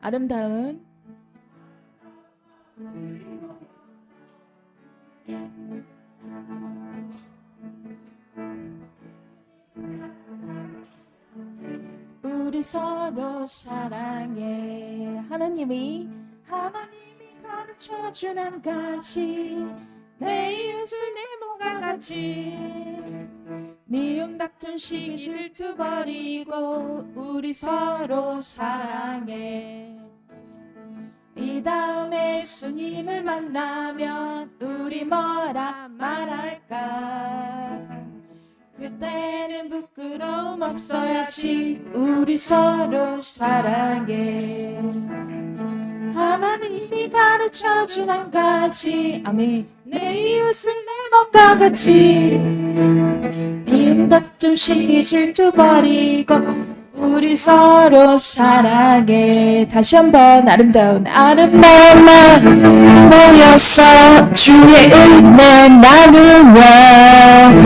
아름다운 우리 서로 사랑해. 하나님이 하나님이 가르쳐 준 한 가지. 내 이웃을 내 몸과 같이 미움 다툼 시기 질투 버리고 우리 서로 사랑해. 이 다음에 예수님을 만나면 우리 뭐라 말할까? 그때는 부끄러움 없어야지 우리 서로 사랑해. 하나님이 가르쳐 준 한 가지. 아멘. 내 이웃을 내 몸과 같이 다툼 시기 질투 버리고 우리 서로 사랑해. 다시 한번 아름다운 아름다운 마음 모여서 주의 은혜 나누며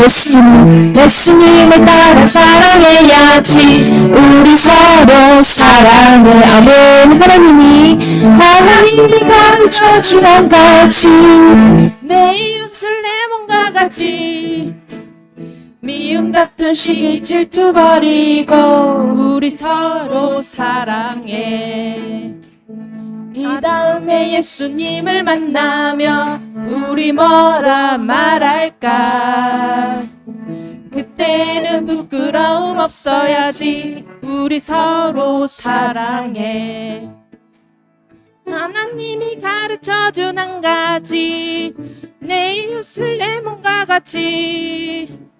예수님 예수님을 따라 사랑해야지. 우리 서로 사랑해. 아멘. 하나님이 하나님이 가르쳐 준 한 가지 내 이웃을 내 몸과 같이 미움 다툰 시기 질투 버리고 우리 서로 사랑해. 이 다음에 예수님을 만나면 우리 뭐라 말할까? 그때는 부끄러움 없어야지 우리 서로 사랑해. 하나님이 가르쳐 준 한 가지 내 이웃을 내 몸과 같이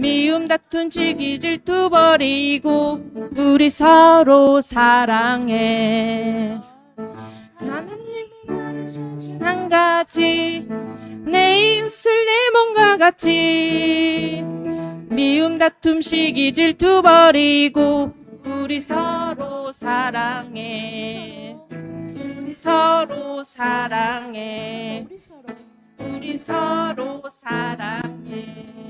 미움 다툰 시기 질투 버리고 우리 서로 사랑해. 준한 가지 내 이웃을 내 몸과 같이. 미움 다툼 시기 질투 버리고 우리 서로 사랑해. 우리 서로 사랑해. 우리 서로 사랑해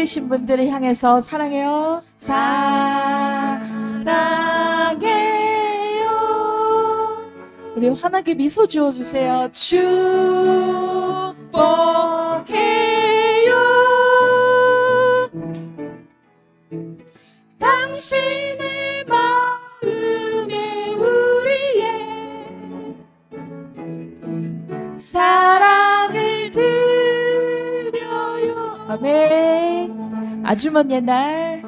계신 분들을 향해서 사랑해요. 사랑해요. 우리 환하게 미소 지어 주세요. 축복해요. 당신의 마음에 우리의 사랑을 드려요. 아멘. 아주 먼 옛날,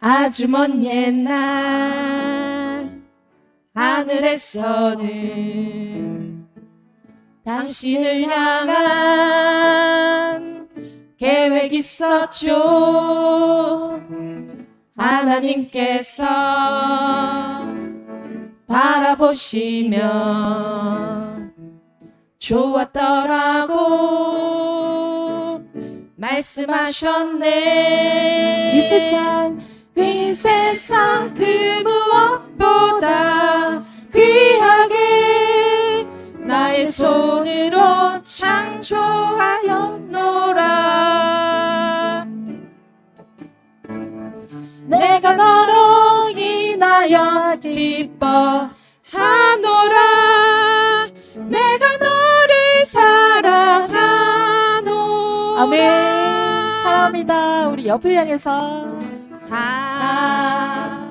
아주 먼 옛날, 하늘에서는 당신을 향한 계획 있었죠. 하나님께서 바라보시면 좋았더라고 말씀하셨네. 이 세상 이 세상 그 무엇보다 귀하게 나의 손으로 창조하였노라. 내가 너로 인하여 기뻐하노라 아멘. 사랑합니다. 우리 옆을 향해서. 사랑해요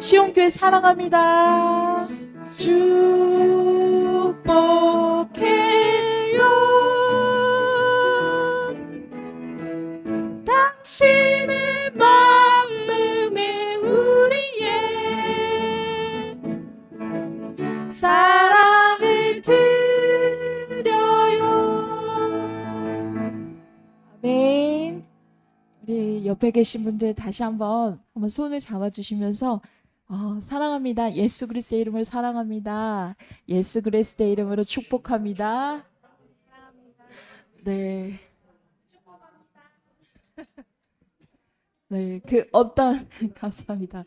시온교회 사랑합니다. 축 우리 옆에 계신 분들 다시 한번 한번 손을 잡아주시면서 어, 사랑합니다. 예수 그리스도의 이름을 사랑합니다. 예수 그리스도의 이름으로 축복합니다. 네. 네, 그 어떤 감사합니다.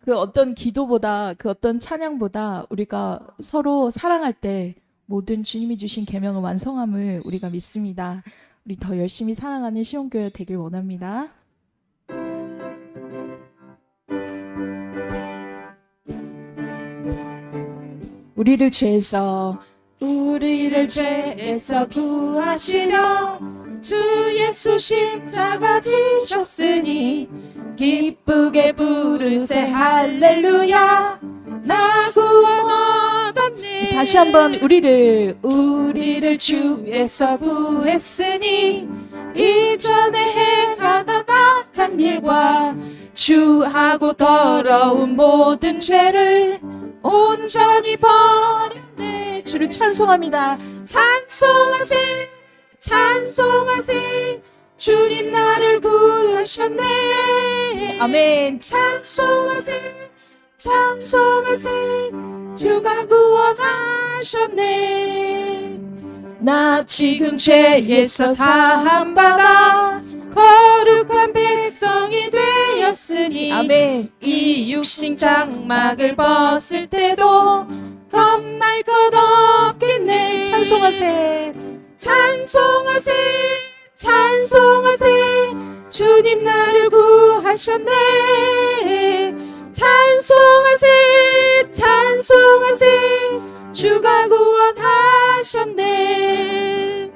그 어떤 기도보다 그 어떤 찬양보다 우리가 서로 사랑할 때 모든 주님이 주신 계명을 완성함을 우리가 믿습니다. 우리 더 열심히 사랑하는 시온교회 되길 원합니다. 우리를 죄에서 우리를 죄에서 구하시려 주 예수 십자가 지셨으니 기쁘게 부르세 할렐루야 나 구원 다시 한번 우리를 우리를 주에서 구했으니 이전에 행하던 악한 일과 주하고 더러운 모든 죄를 온전히 버렸네. 주를 찬송합니다. 찬송하세 찬송하세. 주님 나를 구하셨네. 아멘. 찬송하세 찬송하세 주가 구원하셨네. 나 지금 죄에서 사함받아 거룩한 백성이 되었으니 아멘. 이 육신 장막을 벗을 때도 겁날 것 없겠네. 찬송하세. 찬송하세 찬송하세. 주님 나를 구하셨네 찬송하세 찬송하세. 주가 구원하셨네.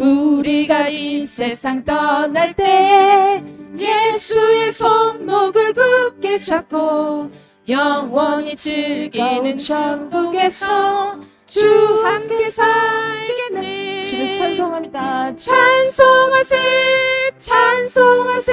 우리가 이 세상 떠날 때 예수의 손목을 굳게 잡고 영원히 즐기는 천국에서 주 함께 살겠네. 주를 찬송합니다. 찬송하세 찬송하세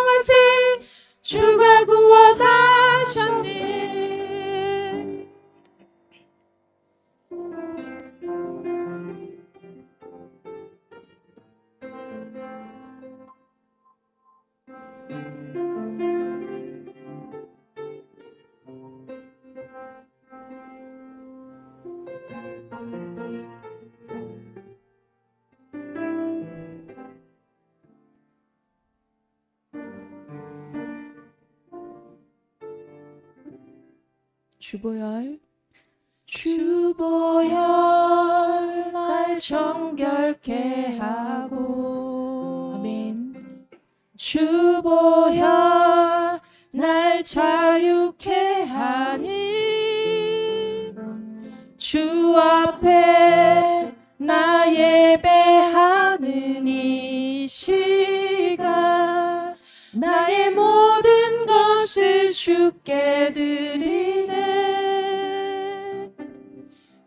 주보열 주보열 날 정결케 하고. 아멘. 주보열 날자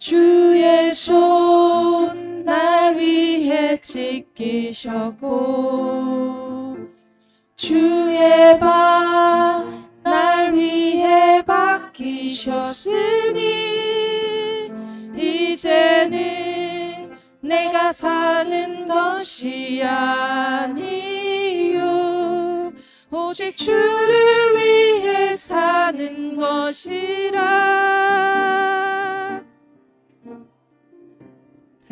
주의 손 날 위해 찢기셨고 주의 발 날 위해 박히셨으니 이제는 내가 사는 것이 아니요. 오직 주를 위해 사는 것이라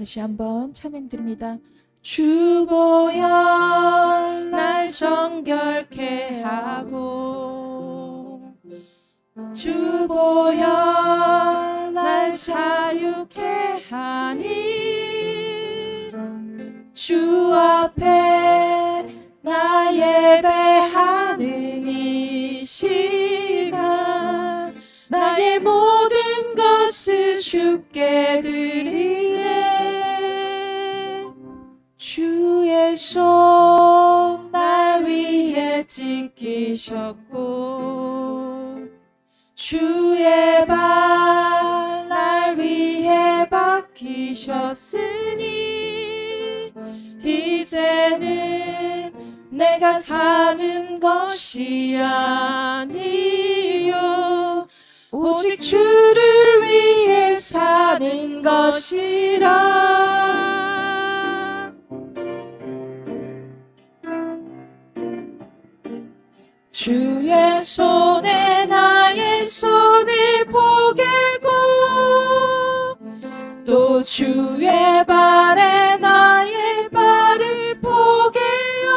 다시 한번 찬양 드립니다. 주보여 날 정결케 하고 주보여 날 자유케 하니 주 앞에 나 예배하는 이 시간 나의 모든 것을 주께 드리 손날 위해 찢기셨고 주의 발날 맡기셨으니 이제는 내가 사는 것이 아니요. 오직 주를 위해 사는 것이라 손에 나의 손을 포개고 또 주의 발에 나의 발을 포개요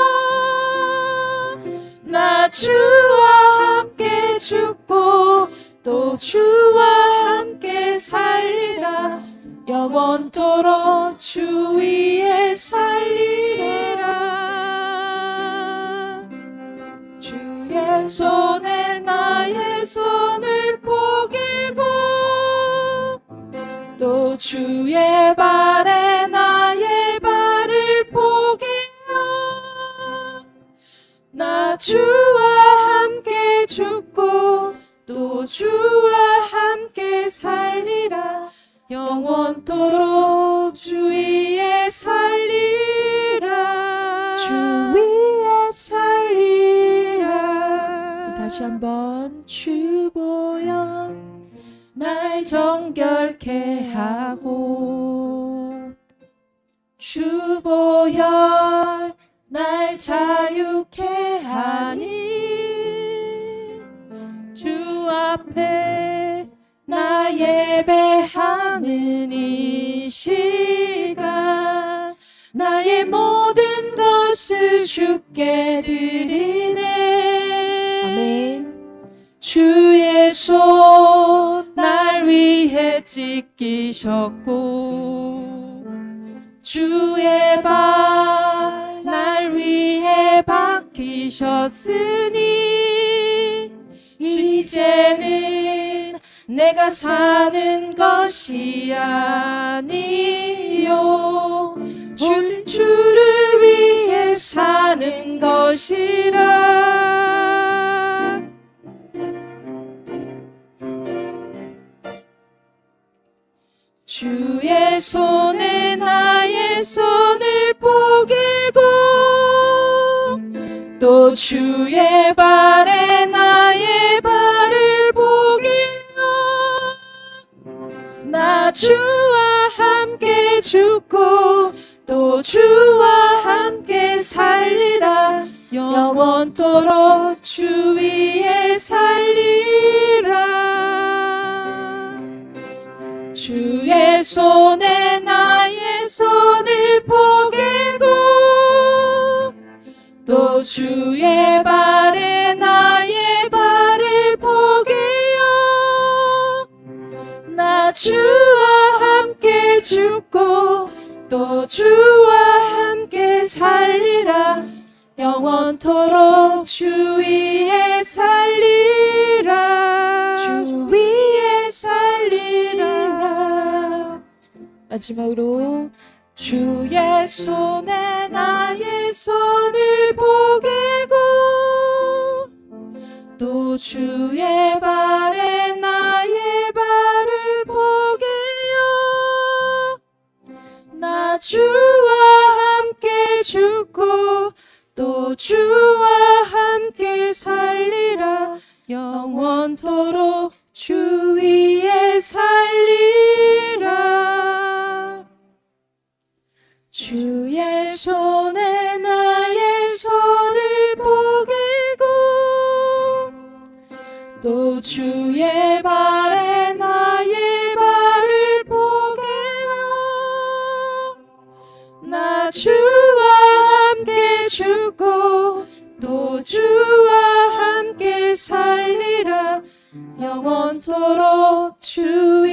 나 주와 함께 죽고 또 주와 함께 살리라. 영원토록 주 위에 살리 손에 나의 손을 포개고 또 주의 발에 나의 발을 포개요 나 주와 함께 죽고 또 주와 함께 살리라. 영원토록 주 위에 살리 정결케 하고 주 보혈 날 자유케 하니 주 앞에 나 예배하는 이 시간 나의 모든 것을 주께 드리네. 아멘. 날 위해 찢기셨고 주의 발 날 위해 박히셨으니 이제는 내가 사는 것이 아니요. 오직 주를 위해 사는 것이라 손에 나의 손을 포개고 또 주의 발에 나의 발을 포개요 나 주 주와 함께 살리라. 영원토록 주 위에 살리라. 주 위에 살리라. 마지막으로 주의 손에 나의 손을 포개고 또 주의 발에 나의 나 주와 함께 죽고 또 주와 함께 살리라. 영원토록 주 위에 살리라. 주의 손에 나의 손을 포개고 또 주의 죽고 또 주와 함께 살리라. 영원토록 주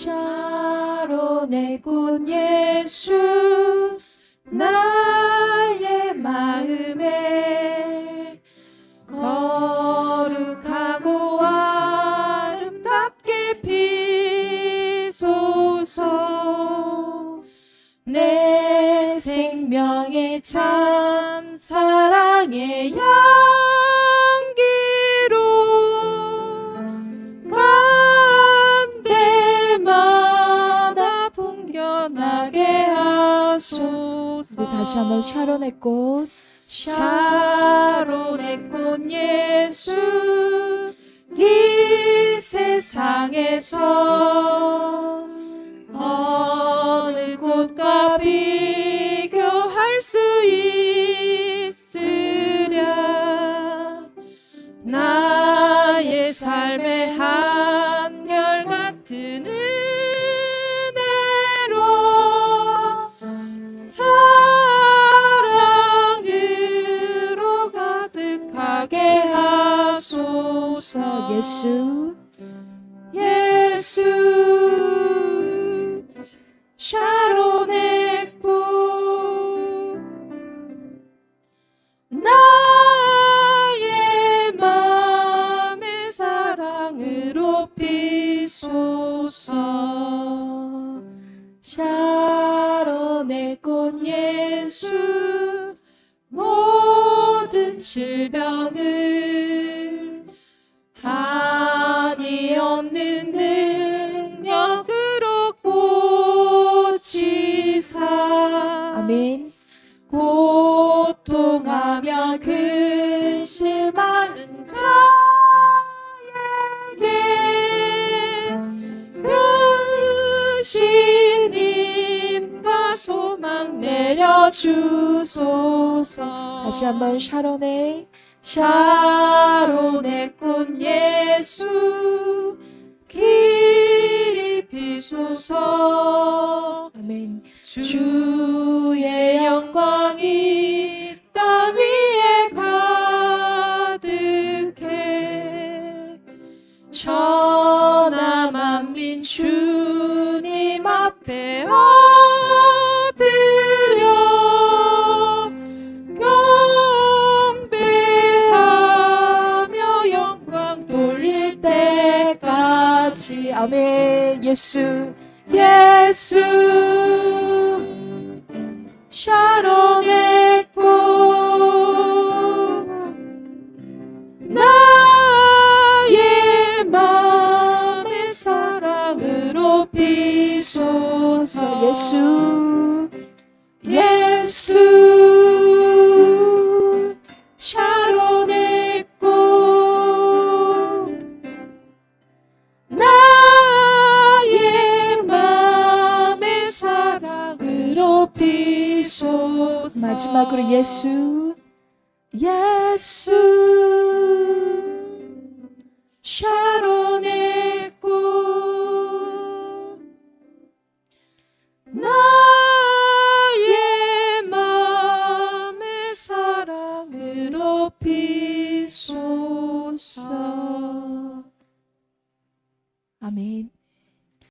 샤론의 꽃 예수 나의 마음에 거룩하고 아름답게 피소서. 내 생명의 참 사랑의 향 다시 한번 샤론의 꽃. 샤론의 꽃 예수 이 세상에서 어느 꽃과 비교할 수 있 예수. 예수. 샤론의 꽃 나의 맘의 사랑으로 피소서. 샤론의 꽃 예수. 모든 질병 고통하며 근실 많은 자에게 크신 힘과 소망 내려주소서. 다시 한번 샤론의 샤론의 꽃 예수 길 비소서. 아멘. 주의 영광이 주님 앞에 엎드려 경배하며 영광 돌릴 때까지. 아멘. 예수 예수. 샤론 마지막으로 예수 예수